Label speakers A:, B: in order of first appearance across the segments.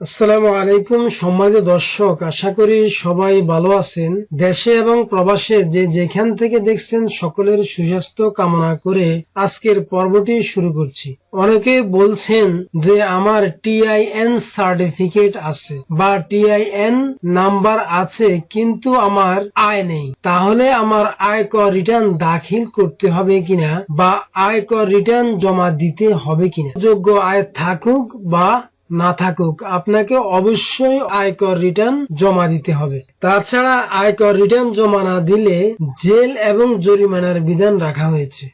A: আসসালামু আলাইকুম সম্মানিত দর্শক, আশা করি সবাই ভালো আছেন। দেশে এবং প্রবাসে যে যেখান থেকে দেখছেন সকলের সুস্বাস্থ্য কামনা করে আজকের পর্বটি শুরু করছি। অনেকে বলছেন যে আমার টিআইএন সার্টিফিকেট আছে বা টিআইএন নাম্বার আছে কিন্তু আমার আয় নেই। তাহলে আমার আয়কর রিটার্ন দাখিল করতে হবে কিনা বা আয়কর রিটার্ন জমা দিতে হবে কিনা? যোগ্য আয় থাকুক বা না থাকুক, আপনাকে অবশ্যই আয়কর রিটার্ন জমা দিতে হবে। তাছাড়া আয়কর রিটার্ন জমা না দিলে জেল এবং জরিমানার বিধান রাখা হয়েছে।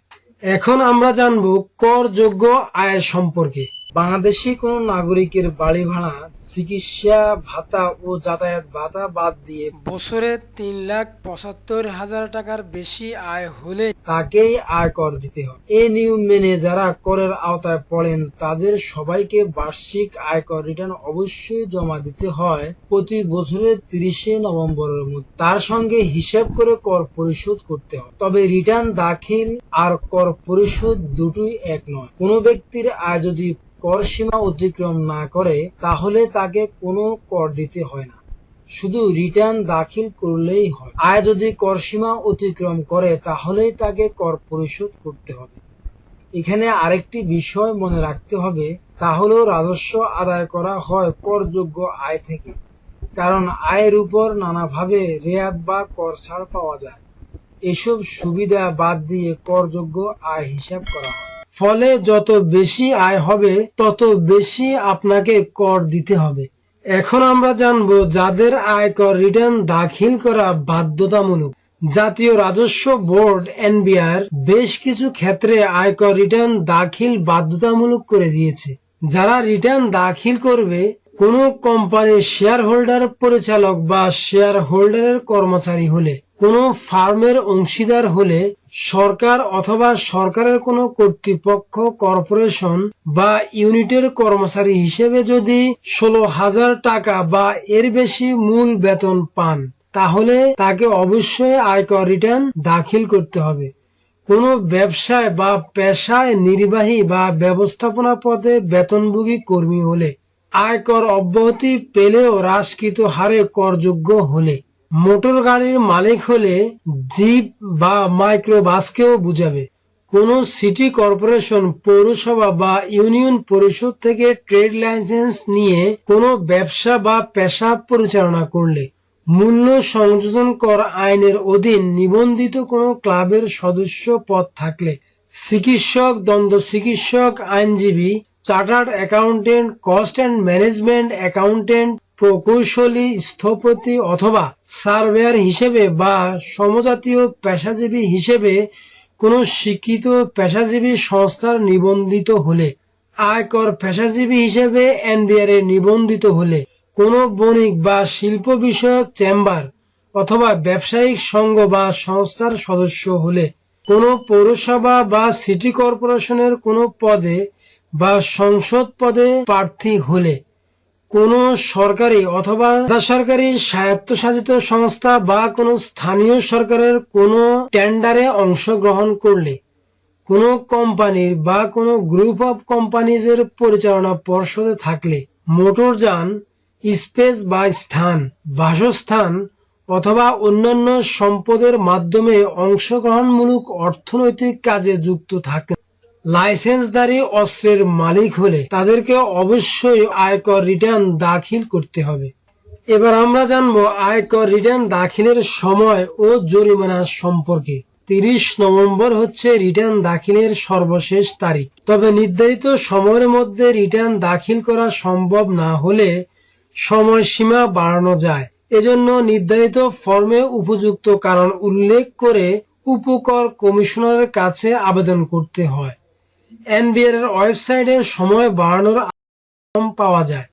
A: এখন আমরা জানব করযোগ্য আয় সম্পর্কে। বাংলাদেশি কোন নাগরিকের বাড়ি ভাড়া চিকিৎসা ভাতা ও যাতায়াত ভাতা বাদ দিয়ে বছরে তিন লাখ পঁচাত্তর হাজার টাকার বেশি আয় হলে তাকেই আয়কর দিতে হবে। এই নিয়ম মেনে যারা করের আওতায় পড়েন তাদের সবাইকে বার্ষিক আয়কর রিটার্ন অবশ্যই জমা দিতে হয় প্রতি বছরের তিরিশে নভেম্বরের মধ্যে। তার সঙ্গে হিসাব করে কর পরিশোধ করতে হয় তবে রিটার্ন দাখিল আর কর পরিশোধ দুটোই এক নয়। কোনো ব্যক্তির আয় যদি কর সীমা অতিক্রম না করে, তাহলে তাকে কোনো কর দিতে হয় না। শুধু রিটার্ন দাখিল করলেই হয়। আয় যদি কর সীমা অতিক্রম করে, তাহলেই তাকে কর পরিশোধ করতে হবে। এখানে আরেকটি বিষয় মনে রাখতে হবে, তা হলো রাজস্ব আদায় করা হয় করযোগ্য আয় থেকে। কারণ আয়ের উপর নানাভাবে রেয়াত বা কর ছাড় পাওয়া যায়। এসব সুবিধা বাদ দিয়ে করযোগ্য আয় হিসাব করা হয়। ফলে যত বেশি আয় হবে, তত বেশি আপনাকে কর দিতে হবে। এখন আমরা জানব যাদের আয়কর রিটার্ন দাখিল করা বাধ্যতামূলক। জাতীয় রাজস্ব বোর্ড, এনবিআর, বেশ কিছু ক্ষেত্রে আয়কর রিটার্ন দাখিল বাধ্যতামূলক করে দিয়েছে। যারা রিটার্ন দাখিল করবে, কোনো কোম্পানির শেয়ার হোল্ডার পরিচালক বা শেয়ার হোল্ডারের কর্মচারী হলে। কোনো ফার্মের অংশীদার হলে সরকার অথবা সরকারের কোনো কর্তৃপক্ষ কর্পোরেশন বা ইউনিটের কর্মচারী হিসেবে যদি ষোলো হাজার টাকা বা এর বেশি মূল বেতন পান, তাহলে তাকে অবশ্যই আয়কর রিটার্ন দাখিল করতে হবে। কোনো ব্যবসায় বা পেশায় নির্বাহী বা ব্যবস্থাপনা পদে বেতনভোগী কর্মী হলে আয়কর অব্যাহতি পেলেও হ্রাসকৃত হারে করযোগ্য হলে। মোটর গাড়ির মালিক হলে জিপ বা মাইক্রো বাসকেও বুঝাবে। কোন সিটি কর্পোরেশন, পৌরসভা বা ইউনিয়ন পরিষদ থেকে ট্রেড লাইসেন্স নিয়ে কোনো ব্যবসা বা পেশা পরিচালনা করলে মূল্য সংযোজন কর আইনের অধীন নিবন্ধিত কোনো ক্লাবের সদস্য পদ থাকলে চিকিৎসক দ্বন্দ্ব চিকিৎসক, আইনজীবী chartered accountant, cost and management accountant, প্রকৌশলী, স্থপতি অথবা সার্ভেয়ার হিসেবে বা সমজাতীয় পেশাজীবী হিসেবে কোনো শিক্ষিত পেশাজীবী সংস্থার নিবন্ধিত হলে, আয়কর পেশাজীবী হিসেবে এনবিআর এ নিবন্ধিত হলে, কোনো বণিক বা শিল্প বিষয়ক চেম্বার অথবা ব্যবসায়িক সংঘ বা সংস্থার সদস্য হলে, কোনো পৌরসভা বা সিটি কর্পোরেশনের কোনো পদে বা সংসদ পদে প্রার্থী হলে কোন সরকারি অথবা সরকারি স্বায়ত্তশাসিত সংস্থা বা কোনো স্থানীয় সরকারের কোনো টেন্ডারে অংশগ্রহণ করলে কোনো কোম্পানির বা কোনো গ্রুপ অফ কোম্পানিজের পরিচালনা পর্ষদে থাকলে মোটরযান স্পেস বা স্থান, বাসস্থান অথবা অন্যান্য সম্পদের মাধ্যমে অংশগ্রহণমূলক অর্থনৈতিক কাজে যুক্ত থাকে লাইসেন্সধারী অস্ত্রের মালিক হলে তাদেরকে অবশ্যই আয়কর রিটার্ন দাখিল করতে হবে। এবার আমরা জানব আয়কর রিটার্ন দাখিলের সময় ও জরিমানা সম্পর্কে। তিরিশ নভেম্বর হচ্ছে রিটার্ন দাখিলের সর্বশেষ তারিখ। তবে নির্ধারিত সময়ের মধ্যে রিটার্ন দাখিল করা সম্ভব না হলে সময়সীমা বাড়ানো যায়। এজন্য নির্ধারিত ফর্মে উপযুক্ত কারণ উল্লেখ করে উপকর কমিশনারের কাছে আবেদন করতে হয়। এনবিআর এর ওয়েবসাইটে সময় বাড়ানোর পাওয়া যায়।